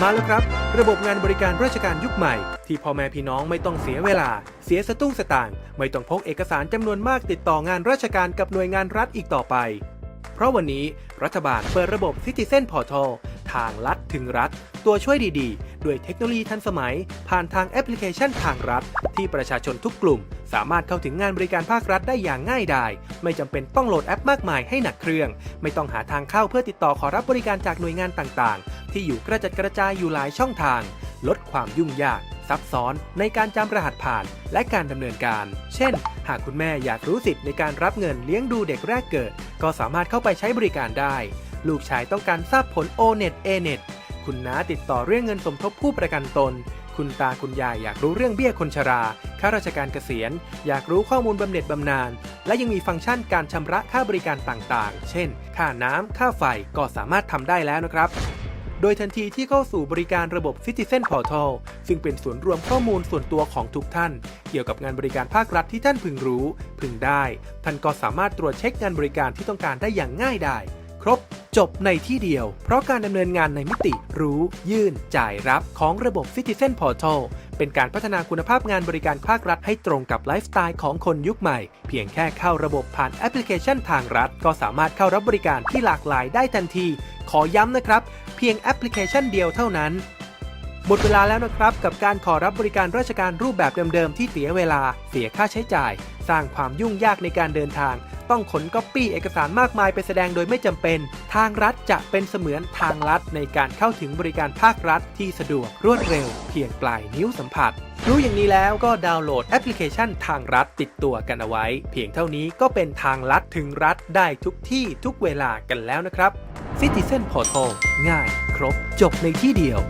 มาแล้วครับ ระบบงานบริการราชการยุคใหม่ ที่พ่อแม่พี่น้องไม่ต้องเสียเวลา เสียสตุ้งสตางค์ไม่ต้องพกเอกสารจำนวนมากติดต่องานราชการกับหน่วยงานรัฐอีกต่อไป เพราะวันนี้รัฐบาลเปิดระบบ Citizen Portal ทางลัดถึงรัฐ ตัวช่วยดีๆ ด้วยเทคโนโลยีทันสมัย ผ่านทางแอปพลิเคชันทางรัฐ ที่ประชาชนทุกกลุ่ม สามารถเข้าถึงงานบริการภาครัฐได้อย่างง่ายดายไม่จำเป็นต้องโหลดแอปมากมายให้หนักเครื่อง ไม่ต้องหาทางเข้าเพื่อติดต่อขอรับบริการจากหน่วยงานต่างๆ ที่อยู่กระจัดกระจายอยู่หลายช่องทาง ลดความยุ่งยาก ซับซ้อนในการจำรหัสผ่านและการดำเนินการ เช่น หากคุณแม่อยากรู้สิทธิ์ในการรับเงินเลี้ยงดูเด็กแรกเกิด ก็สามารถเข้าไปใช้บริการได้ ลูกชายต้องการทราบผล O-NET A-NET คุณน้าติดต่อเรื่องเงินสมทบผู้ประกันตน คุณตาคุณยายอยากรู้เรื่องเบี้ยคนชรา ข้าราชการเกษียณ อยากรู้ข้อมูลบำเหน็จบำนาญ และยังมีฟังก์ชันการชำระค่าบริการต่างๆ เช่น ค่าน้ำ ค่าไฟ ก็สามารถทำได้แล้วนะครับ โดยทันทีที่เข้าสู่บริการระบบ Citizen Portal ซึ่งเป็นศูนย์รวมข้อมูลส่วนตัวของทุกท่าน เกี่ยวกับงานบริการภาครัฐที่ท่านพึงรู้ พึงได้ ท่านก็สามารถตรวจเช็คงานบริการที่ต้องการได้อย่างง่ายดายครบ จบในที่เดียว เพราะการดำเนินงานในมิติ รู้ ยื่น จ่ายรับของระบบ Citizen Portal เป็นการพัฒนาคุณภาพงานบริการภาครัฐให้ตรงกับไลฟ์สไตล์ของคนยุคใหม่ เพียงแค่เข้าระบบผ่านแอปพลิเคชันทางรัฐ ก็สามารถเข้ารับบริการที่หลากหลายได้ทันที ขอย้ำนะครับ เพียงแอปพลิเคชันเดียวเท่านั้นหมดเวลาแล้วนะครับ กับการขอรับบริการราชการรูปแบบเดิมๆ ที่เสียเวลา เสียค่าใช้จ่าย สร้างความยุ่งยากในการเดินทาง ต้องขนก๊อปปี้เอกสารมากมายไปแสดงโดยไม่จำเป็น ทางรัฐจะเป็นเสมือนทางลัดในการเข้าถึงบริการภาครัฐที่สะดวกรวดเร็ว เพียงปลายนิ้วสัมผัส รู้อย่างนี้แล้วก็ดาวน์โหลดแอปพลิเคชันทางรัฐติดตัวกันเอาไว้ เพียงเท่านี้ก็เป็นทางลัดถึงรัฐได้ทุกที่ทุกเวลากันแล้วนะครับ Citizen Portal ง่าย ครบ จบในที่เดียว